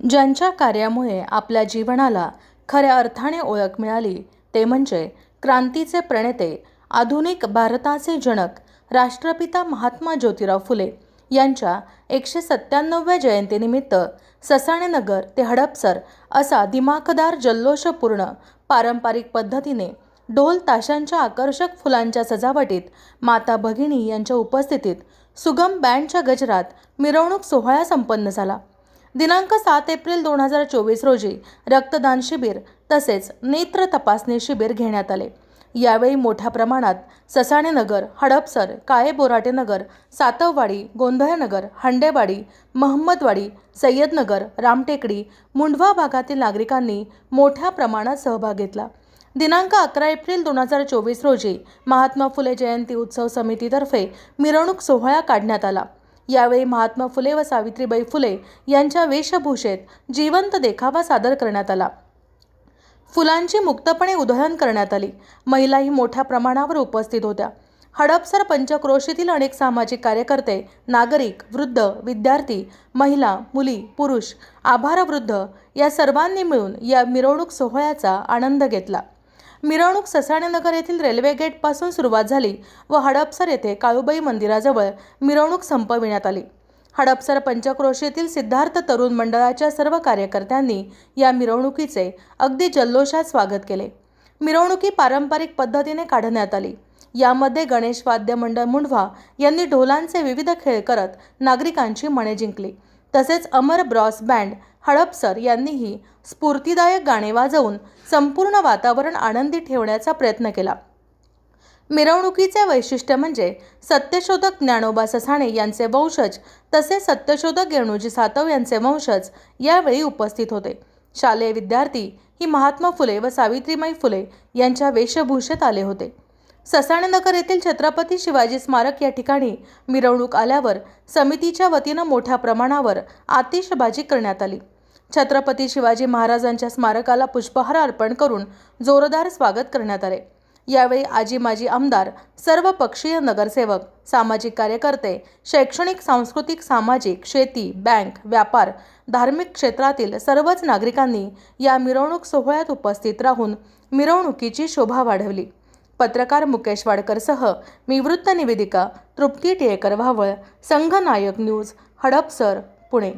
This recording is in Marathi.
ज्यांच्या कार्यामुळे आपल्या जीवनाला खऱ्या अर्थाने ओळख मिळाली ते म्हणजे क्रांतीचे प्रणेते आधुनिक भारताचे जनक राष्ट्रपिता महात्मा ज्योतिराव फुले यांच्या एकशे सत्त्याण्णवव्या जयंतीनिमित्त ससाणेनगर ते हडपसर असा दिमाखदार जल्लोषपूर्ण पारंपरिक पद्धतीने ढोल ताशांच्या आकर्षक फुलांच्या सजावटीत माता भगिनी यांच्या उपस्थितीत सुगम बँडच्या गजरात मिरवणूक सोहळा संपन्न झाला. दिनांक सात एप्रिल दोन हजार चोवीस रोजी रक्तदान शिबिर तसेच नेत्र तपासणी शिबिर घेण्यात आले. यावेळी मोठ्या प्रमाणात ससाणेनगर हडपसर काळे बोराटेनगर सातववाडी गोंधळनगर हंडेवाडी महम्मदवाडी सय्यदनगर रामटेकडी मुंढवा भागातील नागरिकांनी मोठ्या प्रमाणात सहभाग घेतला. दिनांक अकरा एप्रिल दोन हजार चोवीस रोजी महात्मा फुले जयंती उत्सव समितीतर्फे मिरवणूक सोहळा काढण्यात आला. यावेळी महात्मा फुले व सावित्रीबाई फुले यांच्या वेशभूषेत जिवंत देखावा सादर करण्यात आला. फुलांची मुक्तपणे उधळण करण्यात आली. महिलाही मोठ्या प्रमाणावर उपस्थित होत्या. हडपसर पंचक्रोशीतील अनेक सामाजिक कार्यकर्ते नागरिक वृद्ध विद्यार्थी महिला मुली पुरुष आभारवृद्ध या सर्वांनी मिळून या मिरवणूक सोहळ्याचा आनंद घेतला. मिरवणूक ससाणेनगर येथील रेल्वे गेटपासून सुरुवात झाली व हडपसर येथे काळुबाई मंदिराजवळ मिरवणूक संपविण्यात आली. हडपसर पंचक्रोशीतील सिद्धार्थ तरुण मंडळाच्या सर्व कार्यकर्त्यांनी या मिरवणुकीचे अगदी जल्लोषात स्वागत केले. मिरवणुकी पारंपरिक पद्धतीने काढण्यात आली. यामध्ये गणेश वाद्य मंडळ मुंढवा यांनी ढोलांचे विविध खेळ करत नागरिकांची मने जिंकली. तसेच अमर ब्रॉस बँड हडपसर यांनीही स्फूर्तीदायक गाणे वाजवून संपूर्ण वातावरण आनंदी ठेवण्याचा प्रयत्न केला. मिरवणुकीचे वैशिष्ट्य म्हणजे सत्यशोधक ज्ञानोबा ससाणे यांचे वंशज तसेच सत्यशोधक गेणूजी सातव यांचे वंशज यावेळी उपस्थित होते. शालेय विद्यार्थी ही महात्मा फुले व सावित्रीमाई फुले यांच्या वेशभूषेत आले होते. ससाणेनगर येथील छत्रपती शिवाजी स्मारक या ठिकाणी मिरवणूक आल्यावर समितीच्या वतीनं मोठ्या प्रमाणावर आतिषबाजी करण्यात आली. छत्रपती शिवाजी महाराजांच्या स्मारकाला पुष्पहार अर्पण करून जोरदार स्वागत करण्यात आले. यावेळी आजी माजी आमदार सर्व पक्षीय नगरसेवक सामाजिक कार्यकर्ते शैक्षणिक सांस्कृतिक सामाजिक शेती बँक व्यापार धार्मिक क्षेत्रातील सर्वच नागरिकांनी या मिरवणूक सोहळ्यात उपस्थित राहून मिरवणुकीची शोभा वाढवली. पत्रकार मुकेश वाडकरसह मी वृत्त निवेदिका तृप्ती टिळेकर व्हावळ संघनायक न्यूज हडपसर पुणे.